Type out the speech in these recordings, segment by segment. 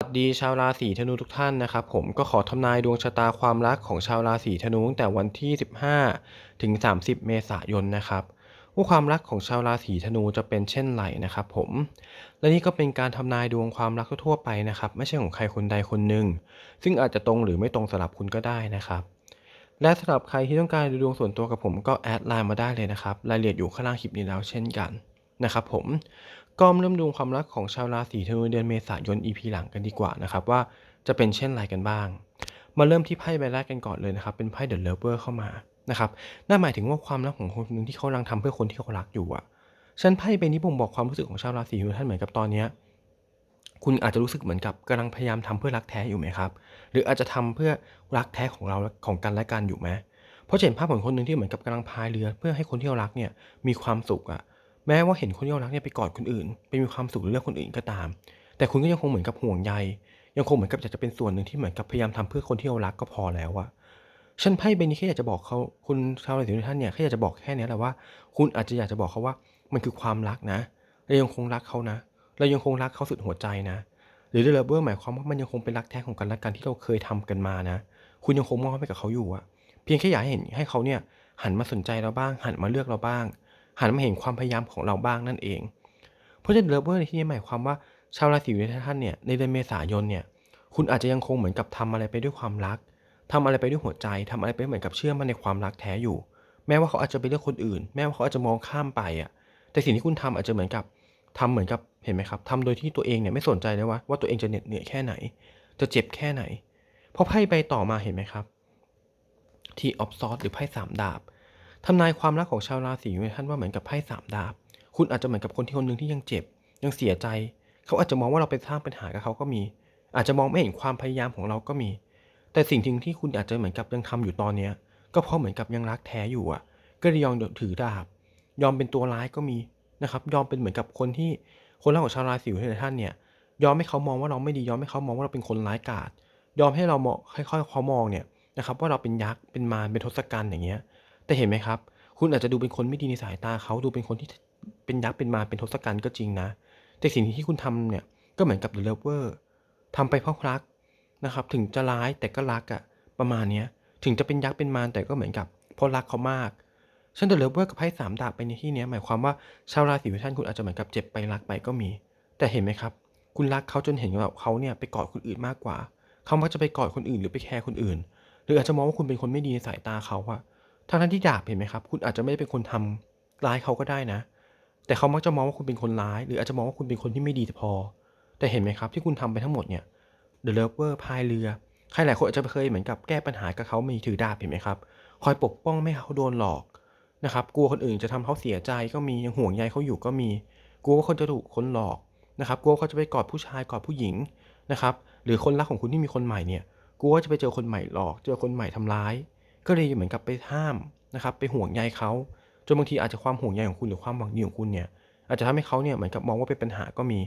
สวัสดีชาวราศีธนูทุกท่านนะครับผมก็ขอทำนายดวงชะตาความรักของชาวราศีธนูตั้งแต่วันที่ 15 ถึง 30 เมษายนนะครับว่าความรักของชาวราศีธนูจะเป็นเช่นไรนะครับผมและนี่ก็เป็นการทำนายดวงความรักทั่วไปนะครับ ไม่ใช่ของใครคนใดคนหนึ่ง ซึ่งอาจจะตรงหรือไม่ตรงสำหรับคุณก็ได้นะครับ และสำหรับใครที่ต้องการดูดวงส่วนตัวกับผมก็แอดไลน์มาได้เลยนะครับรายละเอียดอยู่ข้างล่างคลิปนี้แล้วเช่นกันนะครับผม ก็มาเริ่มดูความรักของชาวราศีธนูเดือนเมษายน EP หลังกันดีกว่านะครับว่าจะเป็นเช่นไรกันบ้าง มาเริ่มที่ไพ่ใบแรกกันก่อนเลยนะครับ เป็นไพ่เดอะเลเวอร์เข้ามานะครับนั่นหมายถึงว่าความรักของคนนหนึ่งที่เขากำลังทำเพื่อคนที่เขารักอยู่อะฉันไพ่ใบนี้บ่งบอกความรู้สึกของชาวราศีธนูท่านเหมือนกับตอนเนี้ยคุณอาจจะรู้สึกเหมือนกับกำลังพยายามทำเพื่อรักแท้อยู่ไหมครับ หรืออาจจะทำเพื่อรักแท้ของเราของกันและกันอยู่ไหมเพราะเห็นภาพของคนหนึ่งที่เหมือนกับกำลังพายเรือ เพื่อให้คนที่เรารักเนี่ยมีความสุขอะ แม้ว่าเห็นคนที่เรารักเนี่ยไปกอดคนอื่น ไปมีความสุขหรือเลือกคนอื่นก็ตาม แต่คุณก็ยังคงเหมือนกับห่วงใย ยังคงเหมือนกับอยากจะเป็นส่วนหนึ่งที่เหมือนกับพยายามทำเพื่อคนที่เรารักก็พอแล้วอะฉันไพ่ใบนี้แค่อยากจะบอกเขาคุณชาวราศีท่านเนี่ยแค่อยากจะบอกแค่นี้แหละว่า คุณอาจจะอยากจะบอกเขาว่า มันคือความรักนะเรายังคงรักเขานะเรายังคงรักเขาสุดหัวใจนะ หรือเดลเบอร์หมายความว่ามันยังคงเป็นรักแท้ของกันและกันที่เราเคยทำกันมานะ คุณยังคงมอบให้กับเขาอยู่อะเพียงแค่อยากให้เห็นให้เขาเนี่ยหันมาสนใจเราบ้าง หันมาเลือกเราบ้าง หันมาเห็นความพยายามของเราบ้างนั่นเองเพราะฉะนั้นเลเวอร์ในที่นี้หมายความว่าชาวราศีท่านเนี่ยในเดือนเมษายนเนี่ยคุณอาจจะยังคงเหมือนกับทำอะไรไปด้วยความรักทำอะไรไปด้วยหัวใจทำอะไรไปเหมือนกับเชื่อมันในความรักแท้อยู่ แม้ว่าเขาอาจจะไปเลือกคนอื่น แม้ว่าเขาอาจจะมองข้ามไปอะแต่สิ่งที่คุณทำอาจจะเหมือนกับทำเหมือนกับเห็นไหมครับทำโดยที่ตัวเองเนี่ยไม่สนใจเลยว่าว่าตัวเองจะเหน็ดเหนื่อยแค่ไหน จะเจ็บแค่ไหนเพราะไพ่ใบต่อมาเห็นไหมครับที่ออฟซอสหรือไพ่สามดาบ ทำนายความรักของชาวราศีท่านว่าเหมือนกับไพ่สามดาบ คุณอาจจะเหมือนกับคนที่คนหนึ่งที่ยังเจ็บ ยังเสียใจ เขาอาจจะมองว่าเราไปสร้างปัญหากับเขาก็มี อาจจะมองไม่เห็นความพยายามของเราก็มี แต่สิ่งที่ที่คุณอาจจะเหมือนกับยังทำอยู่ตอนเนี้ย ก็เพราะเหมือนกับยังรักแท้อยู่อะ ก็เลยยอมถือดาบ ยอมเป็นตัวร้ายก็มีนะครับ ยอมเป็นเหมือนกับคนที่คนรักของชาวราศีของท่านเนี่ย ยอมให้เขามองว่าเราไม่ดี ยอมให้เขามองว่าเราเป็นคนร้ายกาจ ยอมให้เรามองค่อยๆเขามองเนี่ยนะครับว่าเราเป็นยักษ์ เป็นมาร เป็นทศกัณฐ์อย่างเงี้ย แต่เห็นไหมครับ คุณอาจจะดูเป็นคนไม่ดีในสายตาเขาดูเป็นคนที่เป็นยักษ์เป็นมารเป็นทศกัณฐ์ก็จริงนะ แต่สิ่งที่คุณทำเนี่ยก็เหมือนกับ The Lover ทำไปเพราะรักนะครับ ถึงจะร้ายแต่ก็รักอะประมาณเนี้ยถึงจะเป็นยักษ์เป็นมารแต่ก็เหมือนกับเพราะรักเขามากฉัน The Lover กับไพ่สามดาบไปในที่นี้หมายความว่าชาวราศีท่านคุณอาจจะเหมือนกับเจ็บไปรักไปก็มี แต่เห็นไหมครับ คุณรักเขาจนเห็นว่าเขาเนี่ยไปกอดคนอื่นมากกว่า เขามักจะไปกอดคนอื่นหรือไปแคร์คนอื่น หรืออาจจะมองว่าคุณเป็นคนไม่ดีในสายตาเขาอะ ทั้งที่ดาบเห็นไหมครับ คุณอาจจะไม่ได้เป็นคนทำร้ายเขาก็ได้นะ แต่เขามักจะมองว่าคุณเป็นคนร้าย หรืออาจจะมองว่าคุณเป็นคนที่ไม่ดีพอ แต่เห็นไหมครับที่คุณทำไปทั้งหมดเนี่ย The Lover พายเรือ ใครหลายคนอาจจะเคยเหมือนกับแก้ปัญหากับเขามีถือดาบเห็นไหมครับ คอยปกป้องไม่ให้เขาโดนหลอกนะครับ กลัวคนอื่นจะทำเขาเสียใจก็มียังห่วงใยเขาอยู่ก็มี กลัวว่าคนจะถูกคนหลอกนะครับ กลัวเขาจะไปกอดผู้ชายกอดผู้หญิงนะครับ หรือคนรักของคุณที่มีคนใหม่เนี่ย กลัวว่าจะไปเจอคนใหม่หลอก เจอคนใหม่ทำร้าย ก็เลยเหมือนกับไปห้ามนะครับไปห่วงใยเขาจนบางทีอาจจะความห่วงใยของคุณหรือความหวังดีของคุณเนี่ยอาจจะทำให้เขาเนี่ยเหมือนกับมองว่าเป็นปัญหาก็มี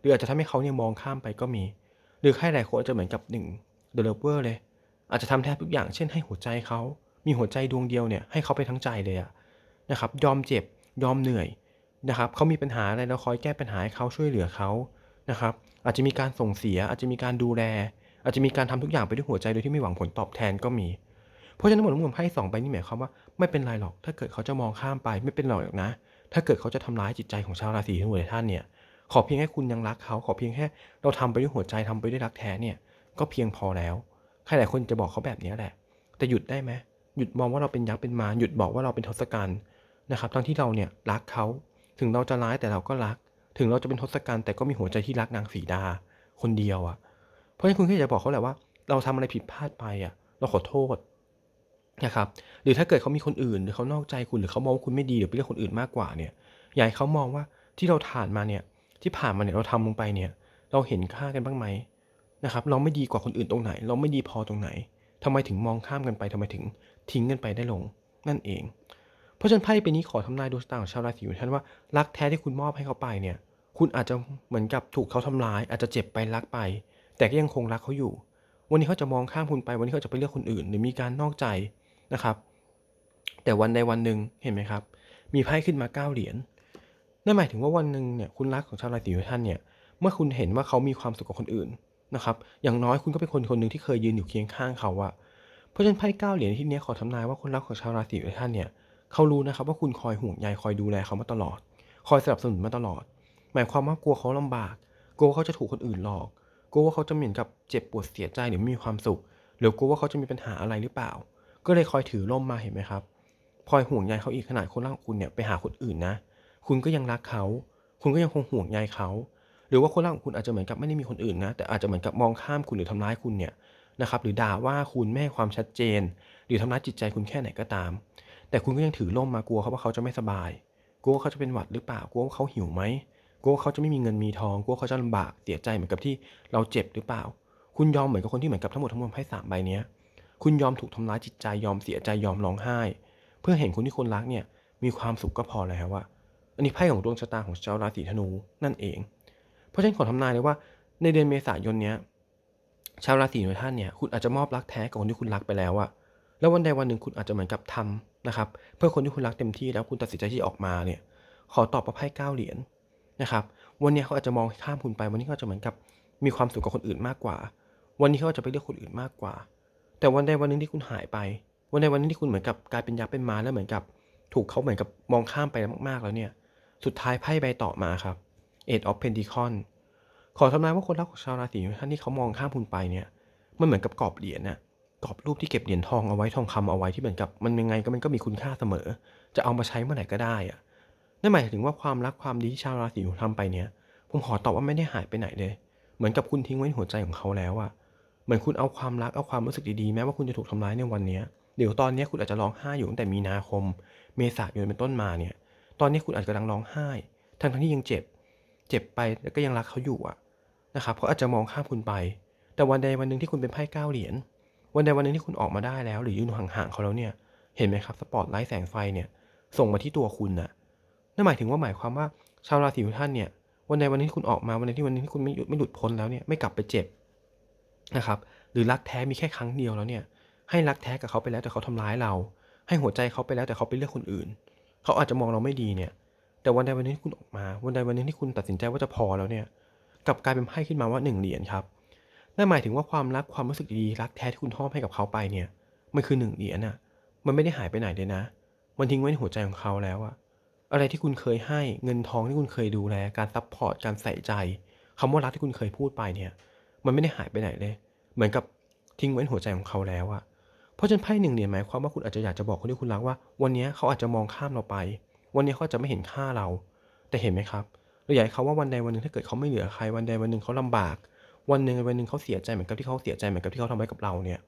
หรืออาจจะทำให้เขาเนี่ยมองข้ามไปก็มี หรือใครหลายคนอาจจะเหมือนกับหนึ่งเดลเปอร์เลย อาจจะทำแทบทุกอย่างเช่นให้หัวใจเขามีหัวใจดวงเดียวเนี่ยให้เขาไปทั้งใจเลยอะนะครับยอมเจ็บยอมเหนื่อยนะครับเขามีปัญหาอะไรเราคอยแก้ปัญหาให้เขาช่วยเหลือเขานะครับอาจจะมีการส่งเสียอาจจะมีการดูแล อาจจะมีการทำทุกอย่างไปด้วยหัวใจโดยที่ไม่หวังผลตอบแทนก็มี เพราะฉะนั้นหมดทั้งหมดไพ่สองใบนี่หมายความว่าไม่เป็นไรหรอก ถ้าเกิดเขาจะมองข้ามไปไม่เป็นหรอกนะ ถ้าเกิดเขาจะทำร้ายจิตใจของชาวราศีธนูท่านเนี่ย ขอเพียงแค่คุณยังรักเขา ขอเพียงแค่เราทำไปด้วยหัวใจทำไปด้วยรักแท้เนี่ย ก็เพียงพอแล้ว ใครหลายคนจะบอกเขาแบบนี้แหละ แต่หยุดได้ไหมหยุดมองว่าเราเป็นยักษ์เป็นมารหยุดบอกว่าเราเป็นทศกัณฐ์นะครับทั้งที่เราเนี่ยรักเขา ถึงเราจะร้ายแต่เราก็รัก ถึงเราจะเป็นทศกัณฐ์แต่ก็มีหัวใจที่รักนางสีดา คนเดียวอะ่ะ เพราะฉะนั้นคุณแค่จะบอกเขาแหละว่า เราทำอะไรผิดพลาดไปอะ่ะ เราขอโทษ นะครับหรือถ้าเกิดเขามีคนอื่นหรือเขานอกใจคุณหรือเขามองว่าคุณไม่ดีหรือไปเลือกคนอื่นมากกว่าเนี่ยอยากให้เขามองว่าที่เราผ่านมาเนี่ยที่ผ่านมาเนี่ยเราทำลงไปเนี่ยเราเห็นค่ากันบ้างไหมนะครับเราไม่ดีกว่าคนอื่นตรงไหน เราไม่ดีพอตรงไหนทำไมถึงมองข้ามกันไปทำไมถึงทิ้งกันไปได้ลงนั่นเอง เพราะฉะนั้นไพ่ปีนี้ขอทำนายดวงชะตาของชาวราศีของท่านว่ารักแท้ที่คุณมอบให้เขาไปเนี่ยคุณอาจจะเหมือนกับถูกเขาทำร้าย อาจจะเจ็บไปรักไป แต่ก็ยังคงรักเขาอยู่ วันนี้เขาจะมองข้ามคุณไป วันนี้เขาจะไปเลือกคนอื่น หรือมีการนอกใจ นะครับ แต่วันใดวันหนึ่งเห็นไหมครับ มีไพ่ขึ้นมาเก้าเหรียญนั่นหมายถึงว่าวันหนึ่งเนี่ยคุณรักของชาวราศีของท่านเนี่ยเมื่อคุณเห็นว่าเขามีความสุขกับคนอื่นนะครับ อย่างน้อยคุณก็เป็นคนคนหนึ่งที่เคยยืนอยู่เคียงข้างเขาอะเพราะฉะนั้นไพ่เก้าเหรียญที่เนี้ยขอทำนายว่าคนรักของชาวราศีทุกท่านเนี่ยเขารู้นะครับว่าคุณคอยห่วงใยคอยดูแลเขามาตลอด คอยสนับสนุนมาตลอด หมายความว่ากลัวเขาลำบาก กลัวเขาจะถูกคนอื่นหลอก กลัวว่าเขาจะเหมือนกับเจ็บปวดเสียใจหรือไม่มีความสุข หรือกลัวว่าเขาจะมีปัญหาอะไรหรือเปล่า ก็เลยคอยถือร่มมาเห็นไหมครับคอยห่วงใยเขาอีกขนาดคนรักของคุณเนี่ยไปหาคนอื่นนะ คุณก็ยังรักเขา คุณก็ยังคงห่วงใยเขา หรือว่าคนรักของคุณอาจจะเหมือนกับไม่ได้มีคนอื่นนะ แต่อาจจะเหมือนกับมองข้ามคุณหรือทำร้ายคุณเนี่ยนะครับ หรือด่าว่าคุณไม่ให้ความชัดเจน หรือทำร้ายจิตใจคุณแค่ไหนก็ตาม แต่คุณก็ยังถือร่มมากลัวเขาว่าเขาจะไม่สบาย กลัวว่าเขาจะเป็นหวัดหรือเปล่า กลัวว่าเขาหิวไหมกลัวว่าเขาจะไม่มีเงินมีทอง กลัวเขาจะลำบาก เสียใจเหมือนกับที่เราเจ็บหรือเปล่า คุณยอมเหมือนกับคนที่เหมือนกับทั้งหมดทั้งมวลไพ่สามใบเนี้ย คุณยอมถูกทำร้ายจิตใจยอมเสียใจยอมร้องไห้ เพื่อเห็นคนที่คุณรักเนี่ยมีความสุขก็พอแล้วอะอันนี้ไพ่ของดวงชะตาของชาวราศีธนูนั่นเอง เพราะฉะนั้นขอทำนายเลยว่าในเดือนเมษายนเนี้ยชาวราศีของท่านเนี่ยคุณอาจจะมอบรักแท้กับคนที่คุณรักไปแล้วอะแล้ววันใดวันหนึ่งคุณอาจจะเหมือนกับทำนะครับ เพื่อคนที่คุณรักเต็มที่แล้วคุณตัดสินใจที่จะออกมาเนี่ย ขอตอบว่าไพ่เก้าเหรียญนะครับ วันนี้เขาอาจจะมองข้ามคุณไป วันนี้เขาจจะเหมือนกับมีความสุขกับคนอื่นมากกว่า วันนี้เขาอาจจะไปเลือกคนอื่นมากกว่า แต่วันใดวันหนึ่งที่คุณหายไป วันใดวันหนึงที่คุณเหมือนกับกลายเป็นยักษ์เป็นมาแล้วเหมือนกับ ถูกเขาเหมือนกับมองข้ามไปมากๆแล้วเนี่ย สุดท้ายไพ่ใบต่อมาครับ Eight of Pentacle ขอทำนายว่าคนรักของชาวราศีท่านที่เขามองข้ามคุณไปเนี่ย มันเหมือนกับกรอบเหรียญน่ะกรอบรูปที่เก็บเหรียญทองเอาไว้ทองคำเอาไว้ที่เหมือนกับมันยังไงก็มันก็มีคุณค่าเสมอ จะเอามาใช้เมื่อไหร่ก็ได้อะนั่นหมายถึงว่าความรักความดีที่ชาวราศีทำไปเนี่ย ผมขอตอบว่าไม่ได้หายไปไหนเลย เหมือนกับคุณทิ้งไว้ในหัวใจของเขาแล้วอะ เหมือนคุณเอาความรักเอาความรู้สึกดีๆ แม้ว่าคุณจะถูกทำร้ายในวันนี้เดี๋ยวตอนนี้คุณอาจจะร้องไห้อยู่ตั้งแต่มีนาคม เมษายนเป็นต้นมาเนี่ย ตอนนี้คุณอาจจะกำลังร้องไห้ ทั้งทั้งๆที่ยังเจ็บ เจ็บไปแล้วก็ยังรักเขาอยู่อะนะครับเขาอาจจะมองข้ามคุณไป แต่วันใดวันหนึ่งที่คุณเป็นไพ่เก้าเหรียญ วันใดวันหนึ่งที่คุณออกมาได้แล้ว หรือยืนห่างๆเขาแล้วเนี่ย เห็นไหมครับสปอตไลท์แสงไฟเนี่ยส่งมาที่ตัวคุณน่ะนั่นหมายถึงว่าหมายความว่าชาวราศีทุกท่านเนี่ย วันใดวันหนึงที่คุณออกมา วันใดที่วันหนึงที่คุณไม่หยุดไม่หลุดพ้นแล้วเนี่ย ไม่กลับไปเจ็บ นะครับหรือรักแท้มีแค่ครั้งเดียวแล้วเนี่ยให้รักแท้กับเขาไปแล้วแต่เขาทำร้ายเรา ให้หัวใจเขาไปแล้วแต่เขาไปเลือกคนอื่น เขาอาจจะมองเราไม่ดีเนี่ย แต่วันใดวันหนึงที่คุณออกมา วันใดวันหนึงที่คุณตัดสินใจว่าจะพอแล้วเนี่ยกลับกลายเป็นไพ่ขึ้นมาว่าหนึ่งเหรียญครับนั่นหมายถึงว่าความรักความรู้สึกดีรักแท้ที่คุณทอบให้กับเขาไปเนี่ยมันคือหนึ่งเหรียญน่ะมันไม่ได้หายไปไหนเลยนะ มันทิ้งไว้ในหัวใจของเขาแล้วอะอะไรที่คุณเคยให้เงินทองที่คุณเคยดูแล การซัพพอร์ตการใส่ใจคำว่ารักที่คุณเคยพูดไปเนี่ย มันไม่ได้หายไปไหนเลย เหมือนกับทิ้งไว้ในหัวใจของเขาแล้วอะเพราะฉะนั้นไพ่หนึ่งเหรียญหมายความว่าคุณอาจจะอยากจะบอกคนที่คุณรักว่า วันนี้เขาอาจจะมองข้ามเราไป วันนี้เขาจะไม่เห็นค่าเรา แต่เห็นไหมครับเราอยากให้เขาว่าวันใดวันหนึ่งถ้าเกิดเขาไม่เหลือใครวันใดวันหนึ่งเขาลำบาก วันหนึ่งวันหนึ่งเขาเสียใจเหมือนกับที่เขาเสียใจเหมือนกับที่เขาทำไว้กับเราเนี่ย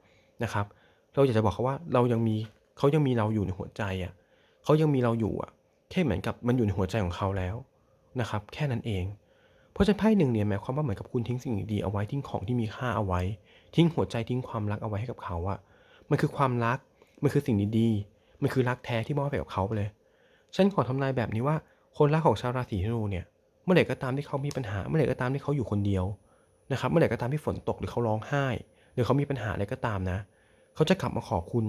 นะครับ เราอยากจะบอกเขาว่าเรายังมีเขายังมีเราอยู่ในหัวใจอะเขายังมีเราอยู่อะแค่เหมือนกับมันอยู่ในหัวใจของเขาแล้วนะครับ แค่นั้นเอง ราะฉะนั้นไพ่หนึ่งเนี่ยหมายความว่าเหมือนกับคุณทิ้งสิ่งดีๆเอาไว้ทิ้งของที่มีค่าเอาไว้ ทิ้งหัวใจทิ้งความรักเอาไว้ให้กับเขาอะมันคือความรักมันคือสิ่งดีๆมันคือรักแท้ที่มอบให้กับเขาไปเลย ฉันขอทำนายแบบนี้ว่าคนรักของชาวราศีธนูเนี่ยเมื่อไหร่ก็ตามที่เขามีปัญหา เมื่อไหร่ก็ตามที่เขาอยู่คนเดียวนะครับเมื่อไหร่ก็ตามที่ฝนตกหรือเขาร้องไห้ หรือเขามีปัญหาอะไรก็ตามนะ เขาจะกลับมาขอคุณ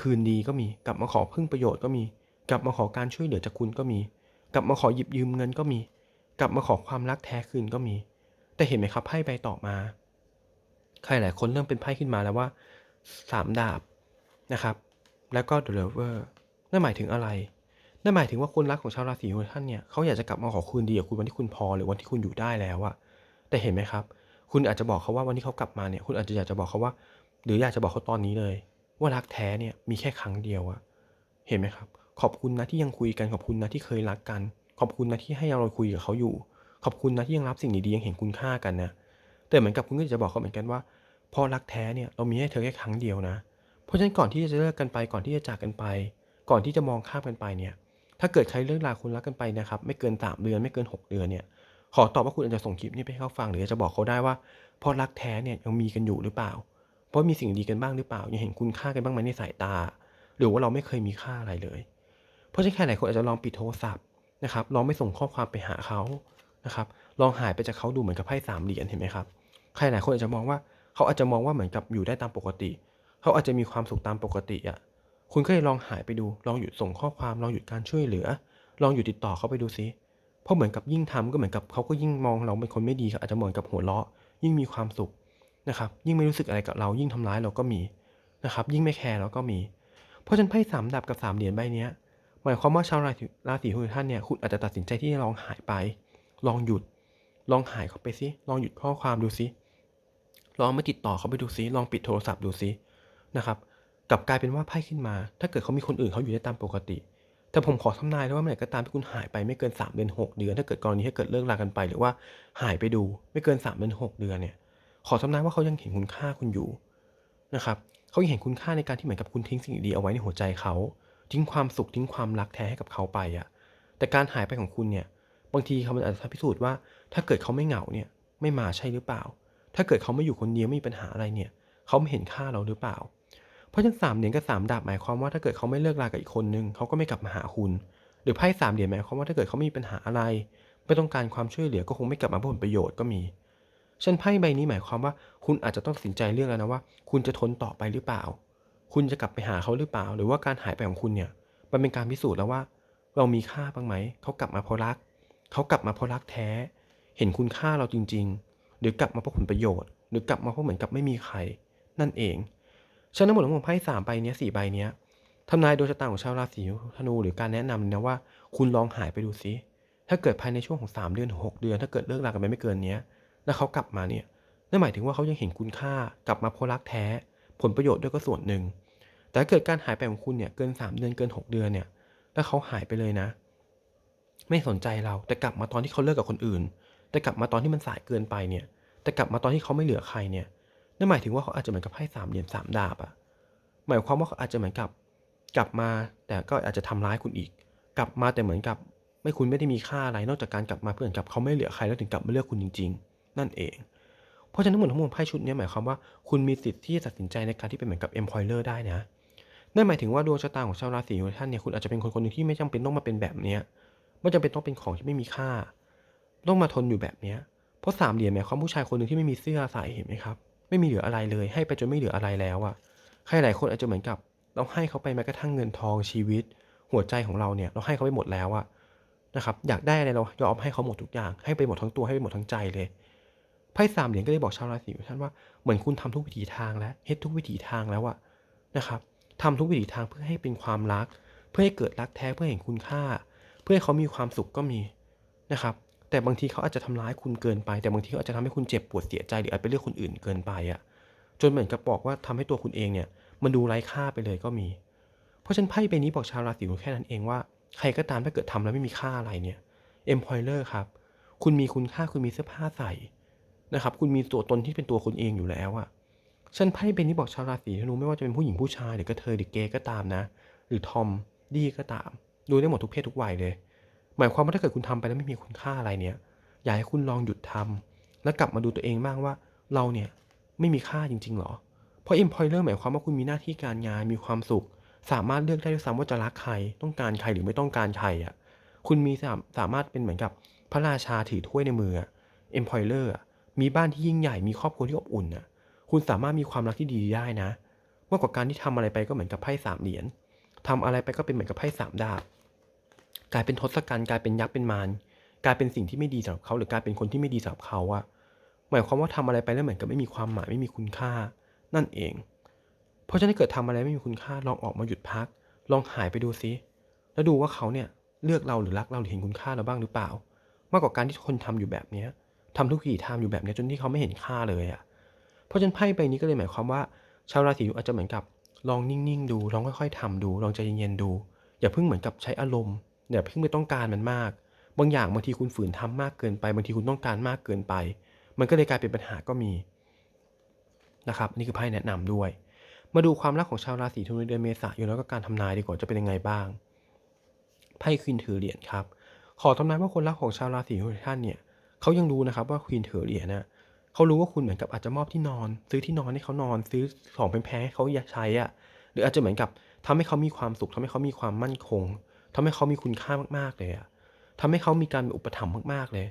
คืนดีก็มีกลับมาขอพึ่งประโยชน์ก็มี กลับมาขอการช่วยเหลือจากคุณก็มี กลับมาขอหยิบยืมเงินก็มี กลับมาขอความรักแท้คืนก็มี แต่เห็นไหมครับไพ่ใบต่อมา ใครหลายคนเริ่มเป็นไพ่ขึ้นมาแล้วว่าสามดาบนะครับ แล้วก็ The Lover นั่นหมายถึงอะไรนั่นหมายถึงว่าคนรักของชาวราศีของท่านเนี่ยเขาอยากจะกลับมาขอคืนดีกับคุณวันที่คุณพอหรือวันที่คุณอยู่ได้แล้วอะแต่เห็นไหมครับ คุณอาจจะบอกเขาว่าวันที่เขากลับมาเนี่ย คุณอาจจะอยากจะบอกเขาว่า หรืออยากจะบอกเขาตอนนี้เลย ว่ารักแท้เนี่ยมีแค่ครั้งเดียวอะเห็นไหมครับ ขอบคุณนะที่ยังคุยกันขอบคุณนะที่เคยรักกัน ขอบคุณนะที่ให้เราคุยกับเขาอยู่ ขอบคุณนะที่ยังรับสิ่งดีๆยังเห็นคุณค่ากันนะ แต่เหมือนกับคุณก็จะบอกเขาเหมือนกันว่า พอรักแท้เนี่ยเรามีให้เธอแค่ครั้งเดียวนะ เพราะฉะนั้นก่อนที่จะเลิกกันไปก่อนที่จะจากกันไป ก่อนที่จะมองข้ามกันไปเนี่ย ถ้าเกิดใครเลิกลาคุณรักกันไปนะครับ ไม่เกินสามเดือนไม่เกิน 6 เดือนเนี่ย ขอตอบว่าคุณอาจจะส่งคลิปนี้ไปให้เขาฟังหรืออาจจะบอกเขาได้ว่าพราะรักแท้เนี่ยยังมีกันอยู่หรือเปล่า เพราะมีสิ่งดีกันบ้างหรือเปล่า ยังเห็นคุณค่ากันบ้างไหมในสายตา หรือว่าเราไม่เคยมีค่าอะไรเลย เพราะฉะนั้นใครหลายคนอาจจะลองปิดโทรศัพท์ นะครับ ลองไม่ส่งข้อความไปหาเขานะครับ ลองหายไปจากเขาดูเหมือนกับไพ่สามเหรียญเห็นไหมครับใครหลายคนอาจจะมองว่าเขาอาจจะมองว่าเหมือนกับอยู่ได้ตามปกติ เขาอาจจะมีความสุขตามปกติอะคุณก็เลยลองหายไปดู ลองหยุดส่งข้อความ ลองหยุดการช่วยเหลือ ลองอยู่ติดต่อเขาไปดูซิเพราะเหมือนกับยิ่งทำก็เหมือนกับเขาก็ยิ่งมองเราเป็นคนไม่ดีเขาอาจจะเหมือนกับหัวเราะ ยิ่งมีความสุขนะครับ ยิ่งไม่รู้สึกอะไรกับเรา ยิ่งทำร้ายเราก็มีนะครับ ยิ่งไม่แคร์เราก็มี เพราะฉะนั้นไพ่สามดาบกับสามเหรียญใบเนี้ย หมายความว่าชาวราศีราศีทุกท่านเนี่ยคุณอาจจะตัดสินใจที่จะลองหายไป ลองหยุด ลองหายเขาไปซิลองหยุดข้อความดูซิลองไม่ติดต่อเขาไปดูซิลองปิดโทรศัพท์ดูซินะครับกลับกลายเป็นว่าไพ่ขึ้นมา ถ้าเกิดเขามีคนอื่นเขาอยู่ได้ตามปกติ แต่ผมขอทำนายแล้วว่าเมื่อไหร่ก็ตามที่คุณหายไปไม่เกิน 3 เดือน 6 เดือน ถ้าเกิดกรณีถ้าเกิดเลิกรากันไป หรือว่าหายไปดูไม่เกิน 3 เดือน 6 เดือนเนี่ย ขอทำนายว่าเขายังเห็นคุณค่าคุณอยู่นะครับเขายังเห็นคุณค่าในการที่เหมือนกับคุณทิ้งสิ่งดีเอาไว้ในหัวใจเขา ทิ้งความสุขทิ้งความรักแท้ให้กับเขาไปอะแต่การหายไปของคุณเนี่ย บางทีเขามันอาจจะพิสูจน์ว่า ถ้าเกิดเขาไม่เหงาเนี่ยไม่มาใช่หรือเปล่า ถ้าเกิดเขาไม่อยู่คนเดียวไม่มีปัญหาอะไรเนี่ย เขาไม่เห็นค่าเราหรือเปล่า เพราะฉะนั้นสามเหรียญกับสามดาบหมายความว่าถ้าเกิดเขาไม่เลิกรากับอีกคนนึงเขาก็ไม่กลับมาหาคุณ หรือไพ่สามเหรียญหมายความว่าถ้าเกิดเขาไม่มีปัญหาอะไร ไม่ต้องการความช่วยเหลือก็คงไม่กลับมาเพื่อผลประโยชน์ก็มีฉันไพ่ใบนี้หมายความว่าคุณอาจจะต้องตัดสินใจเลือกแล้วนะว่า คุณจะทนต่อไปหรือเปล่า คุณจะกลับไปหาเขาหรือเปล่า หรือว่าการหายไปของคุณเนี่ย มันเป็นการพิสูจน์แล้วว่า เรามีค่าบ้างไหม เขากลับมาเพราะรัก เขากลับมาเพราะรักแท้ เห็นคุณค่าเราจริง ๆ หรือกลับมาเพราะผลประโยชน์ หรือกลับมาเพราะเหมือนกับไม่มีใคร นั่นเอง ฉะนั้นหมดทั้งไพ่สามใบเนี้ยสี่ใบเนี้ยทำนายดวงชะตาของชาวราศีธนูหรือการแนะนำนะว่า คุณลองหายไปดูซิ ถ้าเกิดภายในช่วงของ 3 เดือนถึง6เดือน ถ้าเกิดเลิกรากันไปไม่เกินเนี้ย แล้วเขากลับมาเนี่ย นั่นหมายถึงว่าเขายังเห็นคุณค่ากลับมาเพราะรักแท้ ผลประโยชน์ด้วยก็ส่วนหนึ่ง แต่เกิดการหายไปของคุณเนี่ยเกิน 3 เดือนเกิน 6 เดือนเนี่ยแล้วเขาหายไปเลยนะ ไม่สนใจเราแต่กลับมาตอนที่เขาเลิกกับคนอื่น แต่กลับมาตอนที่มันสายเกินไปเนี่ย แต่กลับมาตอนที่เขาไม่เหลือใครเนี่ยนั่นหมายถึงว่าเขาอาจจะเหมือนกับไพ่สามเหรียญสามดาบอะหมายความว่าเขาอาจจะเหมือนกับ กลับมาแต่ก็อาจจะทำร้ายคุณอีก กลับมาแต่เหมือนกับ ไม่คุณไม่ได้มีค่าอะไร นอกจากการกลับมาเพื่อนกับเขาไม่เหลือใครแล้วถึงกลับมาเลือกคุณจริง ๆ นั่นเอง เพราะฉะนั้นทั้งหมดทั้งมวลไพ่ชุดนี้หมายความว่าคุณมีสิทธิ์ที่จะตัดสินใจในการที่เป็นเหมือนกับ employer ได้นะ นั่นหมายถึงว่าดวงชะตาของชาวราศีของท่านเนี่ยคุณอาจจะเป็นคนคนหนึ่งที่ไม่จำเป็นต้องมาเป็นแบบเนี้ยไม่จำเป็นต้องเป็นของที่ไม่มีค่า ต้องมาทนอยู่แบบเนี้ยเพราะสามเหรียญหมายความผู้ชายคนหนึ่งที่ไม่มีเสื้อใส่เห็นไหมครับ ไม่มีเหลืออะไรเลย ให้ไปจนไม่เหลืออะไรแล้วอะใครหลายคนอาจจะเหมือนกับเราให้เขาไปแม้กระทั่งเงินทองชีวิต หัวใจของเราเนี่ยเราให้เขาไปหมดแล้วอะนะครับอยากได้อะไรเรายอมให้เขาหมดทุกอย่าง ให้ไปหมดทั้งตัวให้ไปหมดทั้งใจเลยไพ่สามเหรียญก็เลยบอกชาวราศีของท่านว่าเหมือนคุณทำทุกวิถีทางแล้วเฮ็ดทุกวิถีทางแล้วอะนะครับ ทำทุกวิถีทางเพื่อให้เป็นความรัก เพื่อให้เกิดรักแท้เพื่อเห็นคุณค่า เพื่อให้เขามีความสุขก็มีนะครับ แต่บางทีเขาอาจจะทำร้ายคุณเกินไป แต่บางทีเขาอาจจะทำให้คุณเจ็บปวดเสียใจหรืออาจไปเลือกคนอื่นเกินไปอะจนเหมือนกับบอกว่าทำให้ตัวคุณเองเนี่ยมันดูไร้ค่าไปเลยก็มี เพราะฉะนั้นไพ่ใบนี้บอกชาวราศีแค่นั้นเองว่าใครก็ตามถ้าเกิดทำแล้วไม่มีค่าอะไรเนี่ย employer ครับ คุณมีคุณค่าคุณมีเสื้อผ้าใส่นะครับ คุณมีตัวตนที่เป็นตัวคุณเองอยู่แล้วอะ ฉันไพ่ใบนี้บอกชาวราศีธนูไม่ว่าจะเป็นผู้หญิงผู้ชายหรือกระเทยหรือเกย์ก็ตามนะ หรือทอมดีก็ตาม ดูได้หมดทุกเพศทุกวัยเลย หมายความว่าถ้าเกิดคุณทำไปแล้วไม่มีคุณค่าอะไรเนี่ย อยากให้คุณลองหยุดทำแล้วกลับมาดูตัวเองบ้างว่า เราเนี่ยไม่มีค่าจริงๆหรอ เพราะ employer หมายความว่าคุณมีหน้าที่การงานมีความสุข สามารถเลือกได้ด้วยซ้ำว่าจะรักใคร ต้องการใครหรือไม่ต้องการใครอะ คุณมีสามสามารถเป็นเหมือนกับพระราชาถือถ้วยในมืออะ employer มีบ้านที่ยิ่งใหญ่มีครอบครัวที่อบอุ่นอะ คุณสามารถมีความรักที่ดีได้นะมากกว่าการที่ทำอะไรไปก็เหมือนกับไพ่สามเหรียญทำอะไรไปก็เป็นเหมือนกับไพ่สามดาบ กลายเป็นทศกัณฐ์กลายเป็นยักษ์เป็นมารกลายเป็นสิ่งที่ไม่ดีสำหรับเขา หรือกลายเป็นคนที่ไม่ดีสำหรับเขาอะหมายความว่าทำอะไรไปแล้วเหมือนกับไม่มีความหมายไม่มีคุณค่า นั่นเอง เพราะฉะนั้นเกิดทำอะไรไม่มีคุณค่าลองออกมาหยุดพัก ลองหายไปดูซิแล้วดูว่าเขาเนี่ยเลือกเราหรือรักเราหรือเห็นคุณค่าเราบ้างหรือเปล่า มากกว่าการที่คนทำอยู่แบบเนี้ยทำทุกวี่ทำอยู่แบบเนี้ยจนที่เขาไม่เห็นค่าเลยอะ เพราะฉะนั้นไพ่ใบนี้ก็เลยหมายความว่า ชาวราศีอาจจะเหมือนกับลองนิ่งๆดู ลองค่อยๆทำดู ลองใจเย็นๆดู อย่าเพิ่งเหมือนกับใช้อารมณ์อย่าเพิ่งไปต้องการมันมาก บางอย่างบางทีคุณฝืนทำมากเกินไป บางทีคุณต้องการมากเกินไป มันก็เลยกลายเป็นปัญหาก็มีนะครับนี่คือไพ่แนะนำด้วย มาดูความรักของชาวราศีธนูในเดือนเมษายนแล้วก็การทำนายดีกว่าจะเป็นยังไงบ้างไพ่ควีนถือเหรียญครับ ขอทำนายว่าคนรักของชาวราศีทุกท่านเนี่ยเขายังรู้นะครับว่าควีนถือเหรียญนะ เขารู้ว่าคุณเหมือนกับอาจจะมอบที่นอน ซื้อที่นอนให้เขานอน ซื้อของแพงๆให้เขาอยากใช้อะหรืออาจจะเหมือนกับทำให้เขามีความสุขทำให้เขามีความมั่นคงทำให้เขามีคุณค่ามากๆเลยอะทำให้เขามีการอุปถัมภ์มากๆเลย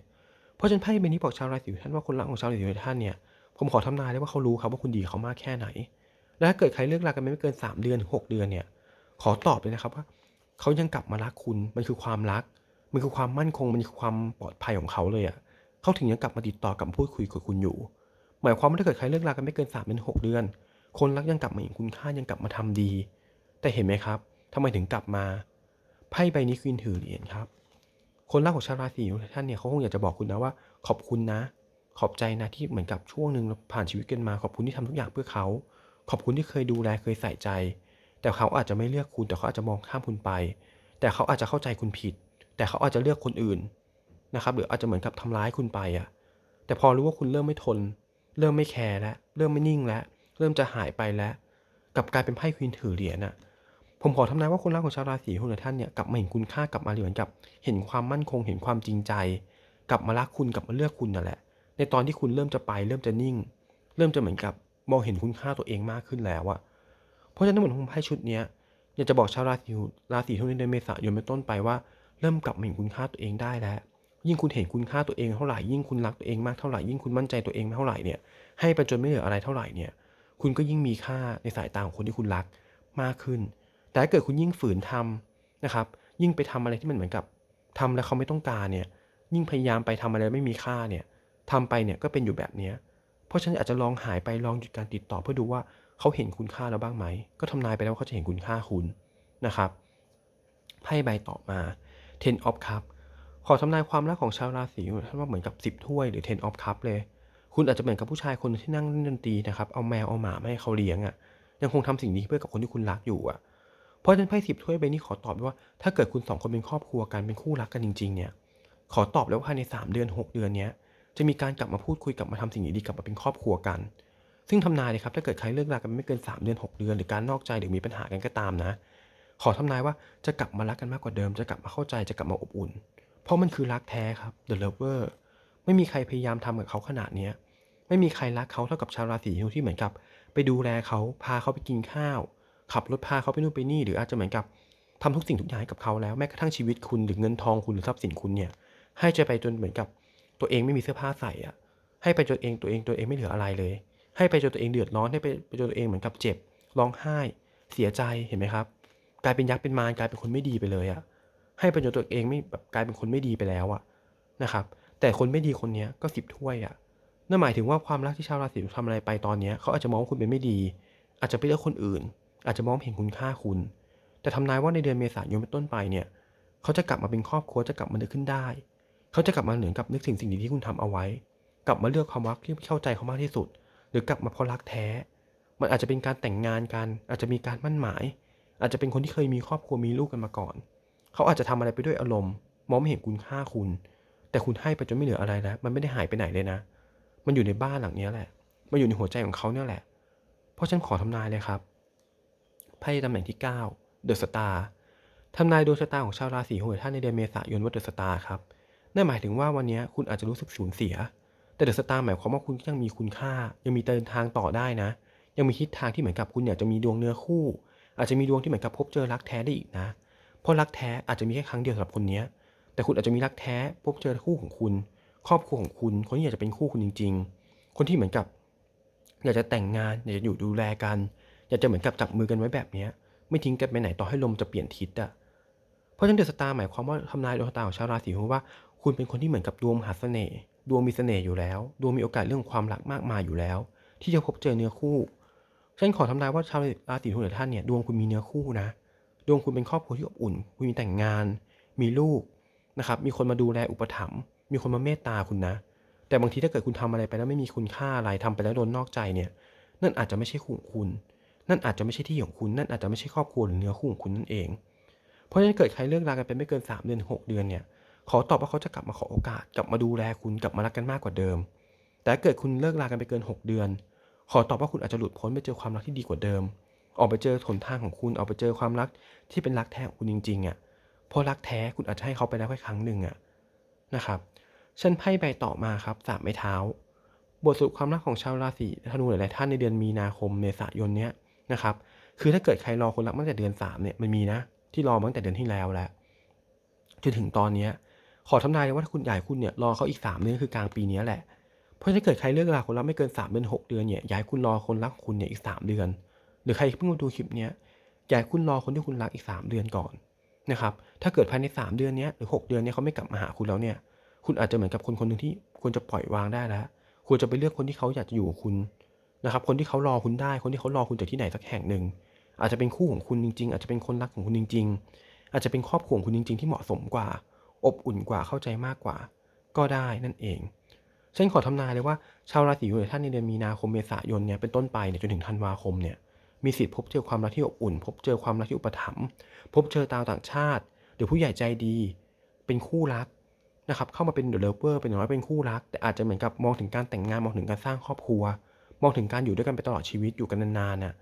เพราะฉะนั้นไพ่ใบนี้บอกชาวราศีท่านว่าคนรักของชาวราศีท่านเนี่ย ผมขอทำนายได้ว่าเขารู้ครับว่าคุณดีเขามากแค่ไหน และถ้าเกิดใครเลิกรากันไม่เกิน 3 เดือนหกเดือนเนี่ย ขอตอบเลยนะครับว่าเขายังกลับมารักคุณ มันคือความรัก มันคือความมั่นคง มันคือความปลอดภัยของเขาเลยอะ่ะ เขาถึงยังกลับมาติดต่อกับพูดคุยกับคุณอยู่ หมายความว่าถ้าเกิดใครเลิกรากันไม่เกิน3เดือน6เดือน คนรักยังกลับมาเห็นคุณค่ายังกลับมาทำดี แต่เห็นไหมครับทำไมถึงกลับมาไพ่ใบนี้คือถือเหรียญครับ คนรักของชาวราศีทุกท่านเนี่ยเขาคงอยากจะบอกคุณนะว่า ขอบคุณนะ ขอบใจนะที่เหมือนกับช่วงหนึ่งเราผ่านชีวิตกันมา ขอบคุณที่ทำทุกอย่างเพื่อเขาขอบคุณที่เคยดูแลเคยใส่ใจ แต่เขาอาจจะไม่เลือกคุณแต่เขาอาจจะมองข้ามคุณไป แต่เขาอาจจะเข้าใจคุณผิด แต่เขาอาจจะเลือกคนอื่น นะครับหรืออาจจะเหมือนกับทำร้ายคุณไปอะแต่พอรู้ว่าคุณเริ่มไม่ทน เริ่มไม่แคร์แล้วเริ่มไม่นิ่งแล้วเริ่มจะหายไปแล้วกลับกลายเป็นไพ่ควีนถือเหรียญอะผมขอทำนายว่าคนรักของชาวราศีของท่านเนี่ยกลับมาเห็นคุณค่ากลับมาเหมือนกับ เห็นความมั่นคงเห็นความจริงใจ กลับมารักคุณกลับมาเลือกคุณนั่นแหละ ในตอนที่คุณเริ่มจะไป เริ่มจะนิ่ง เริ่มจะเหมือนกับมองเห็นคุณค่าตัวเองมากขึ้นแล้วอะเพราะฉะนั้นเหมือนผมไพ่ชุดเนี้ยอยากจะบอกชาวราศีราศีทุกในเดือนเมษายนเป็นต้นไปว่า เริ่มกลับมาเห็นคุณค่าตัวเองได้แล้ว ยิ่งคุณเห็นคุณค่าตัวเองเท่าไหร่ยิ่งคุณรักตัวเองมากเท่าไหร่ยิ่งคุณมั่นใจตัวเองเท่าไหร่เนี่ยให้ไปจนไม่เหลืออะไรเท่าไหร่เนี่ยคุณก็ยิ่งมีค่าในสายตาของคนที่คุณรักมากขึ้น แต่ถ้าเกิดคุณยิ่งฝืนทำนะครับ ยิ่งไปทำอะไรที่มันเหมือนกับทำแล้วเขาไม่ต้องการเนี่ย ยิ่งพยายามไปทำอะไรไม่มีค่าเนี่ยทำไปเนี่ยก็เป็นอยู่แบบเนี้ยเพราะฉะนันอาจจะลองหายไปลองหยุดการติดต่อเพื่อดูว่าเขาเห็นคุณค่าแล้วบ้างไหม ก็ทำนายไปแล้วว่าเขาจะเห็นคุณค่าคุณนะครับไพ่ใบต่อมา Ten of Cup ขอทำนายความรักของชาวราศีท่านว่าเหมือนกับ 10 ถ้วยหรือ Ten of Cup เลย คุณอาจจะเหมือนกับผู้ชายคนที่นั่งเล่นดนตรีนะครับ เอาแมวเอาหมามาให้เขาเลี้ยงอะ่ะ ยังคงทำสิ่งนี้เพื่อกับคนที่คุณรักอยู่อะ่ะ เพราะฉะนั้นไพ่สิบถ้วยใบนี้ขอตอบว่า ถ้าเกิดคุณสองคนเป็นครอบครัวกันเป็นคู่รักกันจริง ๆ เนี่ย ขอตอบแล้วว่าภายใน 3 เดือน 6 เดือนเนี้ย จะมีการกลับมาพูดคุยกลับมาทำสิ่งดีๆกลับมาเป็นครอบครัวกัน ซึ่งทำนายเลยครับ ถ้าเกิดใครเลิกรากันไม่เกิน 3 เดือน 6 เดือน หรือการนอกใจหรือมีปัญหากันก็ตามนะ ขอทำนายว่าจะกลับมารักกันมากกว่าเดิม จะกลับมาเข้าใจจะกลับมาอบอุ่น เพราะมันคือรักแท้ครับ The Lover ไม่มีใครพยายามทำกับเขาขนาดเนี้ยไม่มีใครรักเขาเท่ากับชาวราศีที่เหมือนกับ ไปดูแลเขาพาเขาไปกินข้าว ขับรถพาเขาไปนู่นไปนี่ หรืออาจจะเหมือนกับทำทุกสิ่งทุกอย่างให้กับเขาแล้วแม้กระทั่งชีวิตคุณหรือเงินทองคุณหรือทรัพย์สินคุณเนี่ย ให้จะไปจนเหมือนกับ ตัวเองไม่มีเสื้อผ้าใส่อะให้ไปจนเองตัวเองตัวเองไม่เหลืออะไรเลย ให้ไปจนตัวเองเดือดร้อนให้ไปไปจนตัวเองเหมือนกับเจ็บร้องไห้ เสียใจเห็นไหมครับ กลายเป็นยักษ์เป็นมารกลายเป็นคนไม่ดีไปเลยอะ ให้ไปจนตัวเองไม่แบบกลายเป็นคนไม่ดีไปแล้วอะนะครับ แต่คนไม่ดีคนนี้ก็สิบถ้วยอะนั่นหมายถึงว่าความรักที่ชาวราศีทำอะไรไปตอนนี้เขาอาจจะมองว่าคุณเป็นไม่ดี อาจจะไปเลือกคนอื่น อาจจะมองเห็นคุณค่าคุณ แต่ทำนายว่าในเดือนเมษายนเป็นต้นไปเนี่ยเขาจะกลับมาเป็นครอบครัวจะกลับมานึกขึ้นได้ เขาจะกลับมาเหมือกับนึกถึงสิ่งดีที่คุณทำเอาไว้ กลับมาเลือกความรักที่เข้าใจเขามากที่สุด หรือกลับมาเพราะรักแท้ มันอาจจะเป็นการแต่งงานกัน อาจจะมีการมั่นหมาย อาจจะเป็นคนที่เคยมีครอบครัวมีลูกกันมาก่อน เขาอาจจะทำอะไรไปด้วยอารมณ์ มองไม่เห็นคุณค่าคุณ แต่คุณให้ไปจนไม่เหลืออะไรแล้ว มันไม่ได้หายไปไหนเลยนะ มันอยู่ในบ้านหลังนี้แหละ มันอยู่ในหัวใจของเขาเนี่ยแหละ เพราะฉันขอทำนายเลยครับ ไพ่ตำแหน่งที่9 The Star ทำนายดวงชะตาของชาวราศีของท่านในเดือนเมษายนว่า The Star ครับ นั่นหมายถึงว่าวันนี้คุณอาจจะรู้สึกสูญเสีย แต่เดอะสตาร์หมายความว่าคุณยังมีคุณค่า ยังมีเดินทางต่อได้นะ ยังมีทิศทางที่เหมือนกับคุณอยากจะมีดวงเนื้อคู่ อาจจะมีดวงที่เหมือนกับพบเจอรักแท้ได้อีกนะเพราะรักแท้อาจจะมีแค่ครั้งเดียวสำหรับคนนี้แต่คุณอาจจะมีรักแท้พบเจอคู่ของคุณ ครอบครัวของคุณ คนที่อยากจะเป็นคู่คุณจริง ๆ คนที่เหมือนกับ อยากจะแต่งงานอยากจะอยู่ดูแลกัน อยากจะเหมือนกับจับมือกันไว้แบบนี้ไม่ทิ้งกันไปไหนต่อให้ลมจะเปลี่ยนทิศอะเพราะฉะนั้นเดอะสตาร์หมายความว่าทำนายดวงชะตาของชาวราศีของว่า คุณเป็นคนที่เหมือนกับดวงมหาเสน่ห์ดวงมีเสน่ห์อยู่แล้ว ดวงมีโอกาสเรื่องความรักมากมายอยู่แล้ว ที่จะพบเจอเนื้อคู่ฉันขอทำนายว่าชาวราศีทุกท่านเนี่ยดวงคุณมีเนื้อคู่นะ ดวงคุณเป็นครอบครัวที่อบอุ่น คุณมีแต่งงาน มีลูกนะครับ มีคนมาดูแลอุปถัมภ์ มีคนมาเมตตาคุณนะ แต่บางทีถ้าเกิดคุณทำอะไรไปแล้วไม่มีคุณค่าอะไรทำไปแล้วโดนนอกใจเนี่ย นั่นอาจจะไม่ใช่คู่ของคุณ นั่นอาจจะไม่ใช่ที่ของคุณ นั่นอาจจะไม่ใช่ครอบครัวหรือเนื้อคู่ของคุณนั่นเอง เพราะฉะนั้นเกิดใครเลิกรากันไปไม่เกิน 3 เดือน 6 เดือนเนี่ย ขอตอบว่าเขาจะกลับมาขอโอกาส กลับมาดูแลคุณ กลับมารักกันมากกว่าเดิม แต่เกิดคุณเลิกรากันไปเกิน 6 เดือน ขอตอบว่าคุณอาจจะหลุดพ้นไปเจอความรักที่ดีกว่าเดิม ออกไปเจอหนทางของคุณ ออกไปเจอความรัก ที่เป็นรักแท้ของคุณจริงๆอะเพราะรักแท้คุณอาจจะให้เขาไปแล้วแค่ครั้งหนึ่งอะนะครับฉันไพ่ใบต่อมาครับสามไม้เท้า บทสรุปความรักของชาวราศีธนูหลายๆท่านในเดือนมีนาคมเมษายนเนี้ยนะครับคือถ้าเกิดใครรอคนรักตั้งแต่เดือนสามเนี่ยมันมีนะ ที่รอมาตั้งแต่เดือนที่แล้วแล้วจนถึงตอนเนี้ยขอทำนายเลยว่าถ้าคุณใหญ่คุณเนี่ยรอเขาอีกสามเดือนคือกลางปีนี้แหละ เพราะถ้าเกิดใครเลิกราคนรักไม่เกินสามเดือนหกเดือนเนี่ยอยากให้คุณรอคนรักคุณเนี่ยอีกสามเดือน หรือใครเพิ่งมาดูคลิปเนี้ย อยากคุณรอคนที่คุณรักอีกสามเดือนก่อนนะครับ ถ้าเกิดภายในสามเดือนนี้หรือหกเดือนนี้เขาไม่กลับมาหาคุณแล้วเนี่ย คุณอาจจะเหมือนกับคนคนหนึ่งที่ควรจะปล่อยวางได้แล้ว ควรจะไปเลือกคนที่เขาอยากจะอยู่กับคุณนะครับ คนที่เขารอคุณได้ คนที่เขารอคุณจากที่ไหนสักแห่งหนึ่ง อาจจะเป็นคู่ของคุณจริง ๆ อาจจะเป็นคนรักของคุณจริง ๆ อาจจะเป็นครอบครัวของคุณจริง ๆ ที่เหมาะสมกว่า อบอุ่นกว่า เข้าใจมากกว่า ก็ได้นั่นเองฉันขอทำนายเลยว่าชาวราศีของท่านในเดือนมีนาคมเมษายนเนี่ยเป็นต้นไปเนี่ยจนถึงธันวาคมเนี่ย มีสิทธิ์พบเจอความรักที่อบอุ่น พบเจอความรักที่อุปถัมภ์พบเจอดาวต่างชาติ หรือผู้ใหญ่ใจดี เป็นคู่รักนะครับเข้ามาเป็นเดอะเลเวอร์เป็นน้อยเป็นคู่รัก แต่อาจจะเหมือนกับมองถึงการแต่งงานมองถึงการสร้างครอบครัว มองถึงการอยู่ด้วยกันไปตลอดชีวิตอยู่กันนานๆน่ะ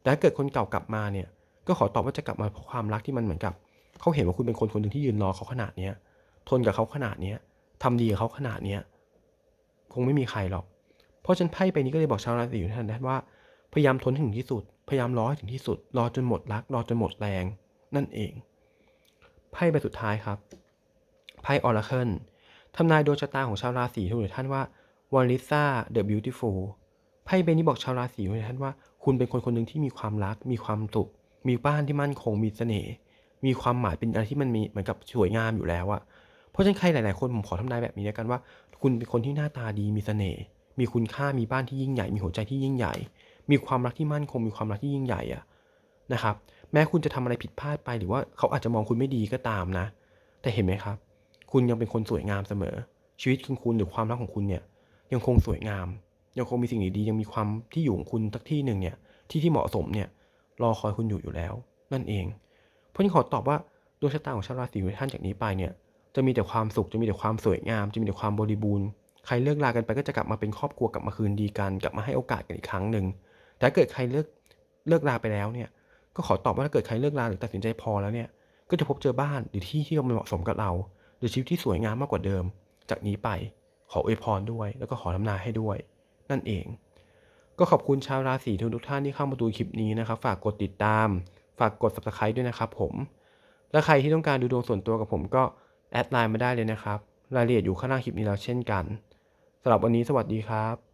แต่ถ้าเกิดคนเก่ากลับมาเนี่ยก็ขอตอบว่าจะกลับมาเพราะความรักที่มันเหมือนกับเขาเห็นว่าคุณเป็นคนคนหนึ่งที่ยืนรอเขาขนาดเนี้ยทนกับเขาขนาดเนี้ยทำดีกับเขาขนาดเนี้ยคงไม่มีใครหรอก เพราะฉันไพ่ไปนี้ก็เลยบอกชาวราศีอยู่ท่านนั้นว่า พยายามทนถึงที่สุด พยายามรอให้ถึงที่สุด รอจนหมดรัก รอจนหมดแรง นั่นเอง ไพ่ใบสุดท้ายครับ ไพ่ออร์เคิลทำนายดวงชะตาของชาวราศีทุกท่านว่าวาลิซ่าเดอะบิวตี้ฟูลไพ่ใบนี้บอกชาวราศีทุกท่านว่า คุณเป็นคนคนหนึ่งที่มีความรัก มีความสุข มีบ้านที่มั่นคง มีเสน่ห์ มีความหมายเป็นอะไรที่มันมีเหมือนกับสวยงามอยู่แล้วอะเพราะฉะนั้นใครหลาย ๆ คนผมขอทำนายแบบนี้แล้วกันว่า คุณเป็นคนที่หน้าตาดี มีเสน่ห์ มีคุณค่า มีบ้านที่ยิ่งใหญ่ มีหัวใจที่ยิ่งใหญ่ มีความรักที่มั่นคง มีความรักที่ยิ่งใหญ่อะนะครับ แม้คุณจะทำอะไรผิดพลาดไปหรือว่าเขาอาจจะมองคุณไม่ดีก็ตามนะ แต่เห็นไหมครับ คุณยังเป็นคนสวยงามเสมอ ชีวิตของคุณหรือความรักของคุณเนี่ย ยังคงสวยงาม ยังคงมีสิ่งดีๆยังมีความที่อยู่ของคุณสักที่หนึ่งเนี่ย ที่ที่เหมาะสมเนี่ย รอคอยคุณอยู่อยู่แล้ว นั่นเอง เพราะฉะนั้นขอตอบว่าดวงชะตาของชาวราศีของท่านจากนี้ไปเนี่ย จะมีแต่ความสุข จะมีแต่ความสวยงาม จะมีแต่ความบริบูรณ์ ใครเลิกลากันไปก็จะกลับมาเป็นครอบครัวกลับมาคืนดีกัน กลับมาให้โอกาสกันอีกครั้งหนึ่ง แต่เกิดใครเลิกเลิกลาไปแล้วเนี่ย ก็ขอตอบว่าถ้าเกิดใครเลิกลาหรือตัดสินใจพอแล้วเนี่ย ก็จะพบเจอบ้านหรือที่ที่มันเหมาะสมกับเรา หรือชีวิตที่สวยงามมากกว่าเดิม จากนี้ไปขออวยพรด้วย แล้วก็ขอทำนาให้ด้วย นั่นเอง ก็ขอบคุณชาวราศีทุกทุกท่านที่เข้ามาดูคลิปนี้นะครับ ฝากกดติดตาม ฝากกด subscribe ด้วยนะครับ ผม และใครที่ต้องการดูดวงส่วนตัวกับผมก็แอดไลน์มาได้เลยนะครับ รายละเอียดอยู่ข้างล่างคลิปนี้แล้วเช่นกันสำหรับวันนี้สวัสดีครับ